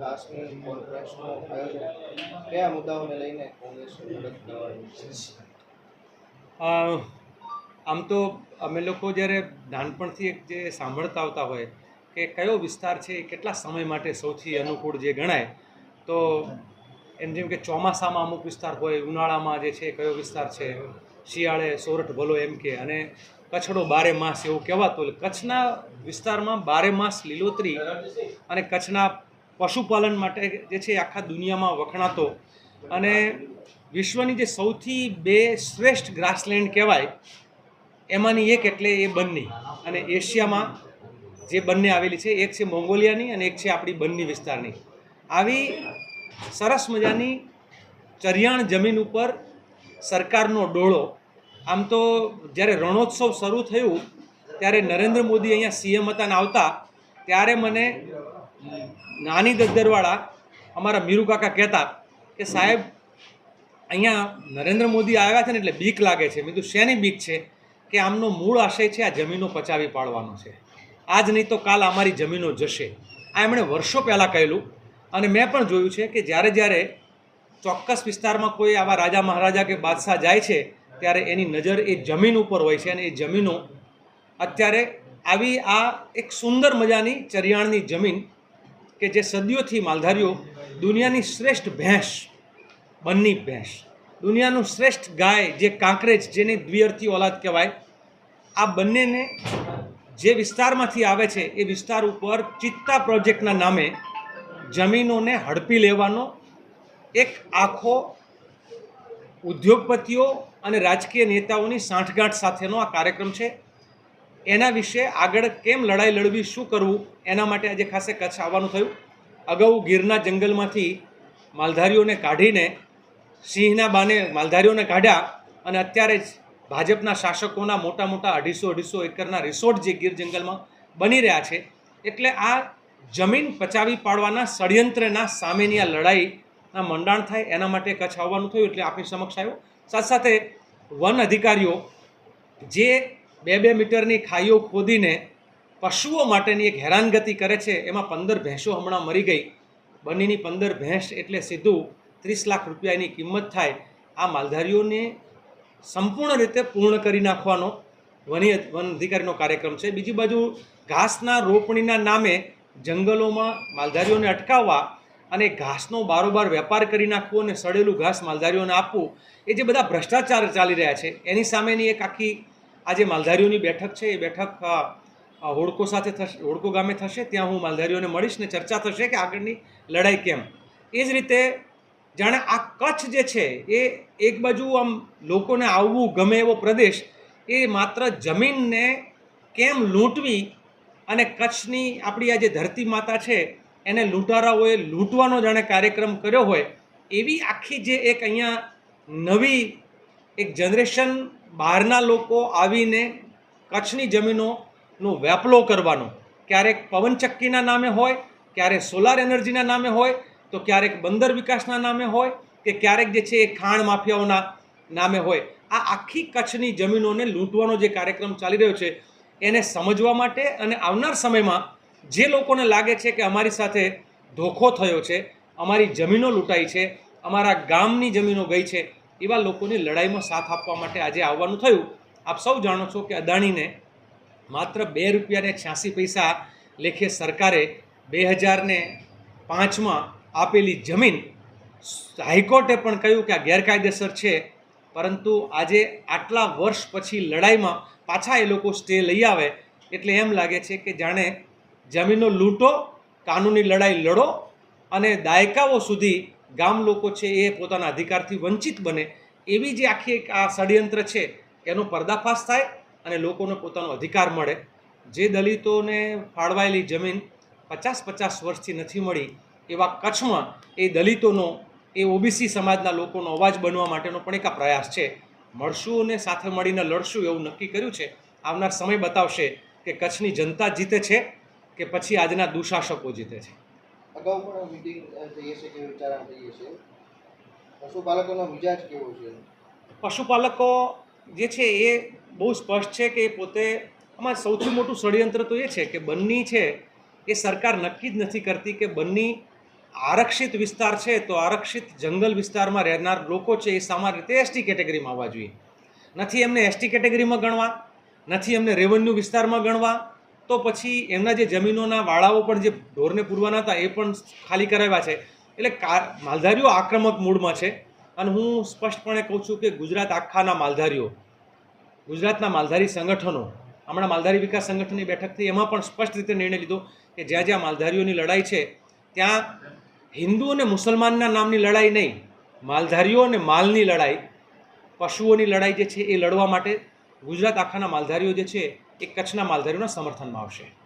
ઘાસની કોન્ફરન્સનું આયોજન કયા મુદ્દાઓને લઈને કોંગ્રેસ આમ તો અમે લોકો જ્યારે નાનપણથી એક જે સાંભળતા આવતા હોય કે કયો વિસ્તાર છે કેટલા સમય માટે સૌથી અનુકૂળ જે ગણાય, તો એમ જેમ કે ચોમાસામાં અમુક વિસ્તાર હોય, ઉનાળામાં જે છે કયો વિસ્તાર છે, શિયાળે સોરઠ ભલો એમ કે, અને કચ્છડો બારે માસ એવું કહેવાતું એટલે કચ્છના વિસ્તારમાં બારે માસ લીલોતરી અને કચ્છના પશુપાલન માટે જે છે આખા દુનિયામાં વખણાતો. અને વિશ્વની જે સૌથી બે શ્રેષ્ઠ ગ્રાસલેન્ડ કહેવાય, એમાંની એક એટલે એ બંને. અને એશિયામાં જે બંને આવેલી છે, એક છે મોંગોલિયાની અને એક છે આપણી બંને વિસ્તારની. આવી સરસ મજાની ચરિયાણ જમીન ઉપર સરકારનો ડોળો. આમ તો જ્યારે રણોત્સવ શરૂ થયું, ત્યારે નરેન્દ્ર મોદી અહીંયા સીએમ હતા આવતા, ત્યારે મને નાની દદ્દરવાળા અમારા મીરુ કાકા કહેતા કે સાહેબ, અહીંયા નરેન્દ્ર મોદી આવ્યા છે ને એટલે બીક લાગે છે. મેં શેની બીક છે? કે આમનો મૂળ આશય છે આ જમીનો પચાવી પાડવાનો છે. આજ નહીં તો કાલ અમારી જમીનો જશે. આ એમણે વર્ષો પહેલાં કહેલું અને મેં પણ જોયું છે કે જ્યારે જ્યારે ચોક્કસ વિસ્તારમાં કોઈ આવા રાજા મહારાજા કે બાદશાહ જાય છે, ત્યારે એની નજર એ જમીન ઉપર હોય છે અને એ જમીનો અત્યારે આવી આ એક સુંદર મજાની ચરિયાણની જમીન કે જે સદીઓથી માલધારીઓ દુનિયાની શ્રેષ્ઠ ભેંસ, બંની ભેંસ, દુનિયાનું શ્રેષ્ઠ ગાય જે કાંકરેજ, જેને દ્વિઅર્થી ઓલાદ કહેવાય, આ બંનેને જે વિસ્તારમાંથી આવે છે, એ વિસ્તાર ઉપર ચિત્તા પ્રોજેક્ટના નામે જમીનોને હડપી લેવાનો એક આખો ઉદ્યોગપતિઓ અને રાજકીય નેતાઓની સાંઠગાંઠ સાથેનો આ કાર્યક્રમ છે. એના વિશે આગળ કેમ લડાઈ લડવી, શું કરવું, એના માટે આજે ખાસે કચ્છ આવવાનું થયું. અગાઉ ગીરના જંગલમાંથી માલધારીઓને કાઢીને સિંહના બાને માલધારીઓને કાઢ્યા અને અત્યારે જ ભાજપના શાસકોના મોટા મોટા અઢીસો અઢીસો એકરના રિસોર્ટ જે ગીર જંગલમાં બની રહ્યા છે, એટલે આ જમીન પચાવી પાડવાના ષડયંત્રના સામેની આ લડાઈના મંડાણ થાય એના માટે કચ્છ આવવાનું થયું, એટલે આપણી સમક્ષ આવ્યો. સાથે સાથે વન અધિકારીઓ જે બે બે મીટરની ખાઈઓ ખોદીને પશુઓ માટેની એક હેરાનગતિ કરે છે. એમાં પંદર ભેંસો હમણાં મરી ગઈ. બંનેની પંદર ભેંસ એટલે સીધું ત્રીસ લાખ રૂપિયાની કિંમત થાય. આ માલધારીઓને સંપૂર્ણ રીતે પૂર્ણ કરી નાખવાનો વની વન અધિકારીનો કાર્યક્રમ છે. બીજી બાજુ ઘાસના રોપણીના નામે જંગલોમાં માલધારીઓને અટકાવવા અને ઘાસનો બારોબાર વેપાર કરી નાખવો અને સડેલું ઘાસ માલધારીઓને આપવું, એ જે બધા ભ્રષ્ટાચાર ચાલી રહ્યા છે, એની સામેની એક આખી આજે માલધારીઓની બેઠક છે, એ બેઠક હોડકો સાથે થશે, હોડકો ગામે થશે, ત્યાં હું માલધારીઓને મળીશ ને ચર્ચા થશે કે આગળની લડાઈ કેમ. એ જ રીતે જાણે આ કચ્છ જે છે, એ એક બાજુ આમ લોકોને આવવું ગમે એવો પ્રદેશ, એ માત્ર જમીનને કેમ લૂંટવી અને કચ્છની આપણી આ જે ધરતી માતા છે, એને લૂંટારાઓએ લૂંટવાનો જાણે કાર્યક્રમ કર્યો હોય, એવી આખી જે એક અહીંયા નવી એક જનરેશન બહારના લોકો આવીને કચ્છની જમીનોનો વેપલો કરવાનો. ક્યારેક પવનચક્કીના નામે હોય, ક્યારેક સોલાર એનર્જીના નામે હોય, તો ક્યારેક બંદર વિકાસના નામે હોય કે ક્યારેક જે છે એ ખાણ માફિયાઓના નામે હોય. આ આખી કચ્છની જમીનોને લૂંટવાનો જે કાર્યક્રમ ચાલી રહ્યો છે, એને સમજવા માટે અને આવનાર સમયમાં જે લોકોને લાગે છે કે અમારી સાથે ધોખો થયો છે, અમારી જમીનો લૂંટાઈ છે, અમારા ગામની જમીનો ગઈ છે એવા લોકોની લડાઈમાં સાથ આપવા માટે આજે આવવાનું થયું. આપ સૌ જાણો છો કે અદાણીને માત્ર બે રૂપિયાને છ્યાસી પૈસા લેખે સરકારે બે હજારને પાંચમાં આપેલી જમીન હાઈકોર્ટે પણ કહ્યું કે આ ગેરકાયદેસર છે. પરંતુ આજે આટલા વર્ષ પછી લડાઈમાં પાછા એ લોકો સ્ટે લઈ આવે એટલે એમ લાગે છે કે જાણે જમીનો લૂંટો, કાનૂની લડાઈ લડો અને દાયકાઓ સુધી ગામ લોકો છે એ પોતાના અધિકારથી વંચિત બને એવી જે આખી એક આ ષડયંત્ર છે, એનો પર્દાફાશ થાય અને લોકોને પોતાનો અધિકાર મળે. જે દલિતોને ફાળવાયેલી જમીન પચાસ પચાસ વર્ષથી નથી મળી એવા કચ્છમાં એ દલિતોનો, એ ઓબીસી સમાજના લોકોનો અવાજ બનવા માટેનો પણ એક આ પ્રયાસ છે. મળશું અને સાથે મળીને લડશું એવું નક્કી કર્યું છે. આવનાર સમય બતાવશે કે કચ્છની જનતા જીતે છે કે પછી આજના દુશાસકો જીતે છે. અગાઉ પણ મિટિંગ થઈ છે કે વિચારણા થઈ છે. પશુપાલકોનો મિજાજ કેવો છે? પશુપાલકો જે છે એ બહુ સ્પષ્ટ છે કે પોતે આમાં સૌથી મોટું ષડયંત્ર તો એ છે કે બંની છે એ સરકાર નક્કી જ નથી કરતી કે બન્ની આરક્ષિત વિસ્તાર છે તો આરક્ષિત જંગલ વિસ્તારમાં રહેનાર લોકો છે એ સામાન્ય રીતે એસટી કેટેગરીમાં આવવા જોઈએ. નથી એમને એસટી કેટેગરીમાં ગણવા, નથી એમને રેવન્યુ વિસ્તારમાં ગણવા તો પછી એમના જે જમીનોના વાળાઓ પણ જે ઢોરને પૂરવાના હતા, એ પણ ખાલી કરાવ્યા છે. એટલે માલધારીઓ આક્રમક મૂડમાં છે. અને હું સ્પષ્ટપણે કહું છું કે ગુજરાત આખાના માલધારીઓ, ગુજરાતના માલધારી સંગઠનો, હમણાં માલધારી વિકાસ સંગઠનની બેઠક થઈ એમાં પણ સ્પષ્ટ રીતે નિર્ણય લીધો કે જ્યાં જ્યાં માલધારીઓની લડાઈ છે, ત્યાં હિન્દુ અને મુસલમાનના નામની લડાઈ નહીં, માલધારીઓ અને માલની લડાઈ, પશુઓની લડાઈ જે છે એ લડવા માટે ગુજરાત આખાના માલધારીઓ જે છે એ કચ્છના માલધારીઓના સમર્થનમાં આવશે.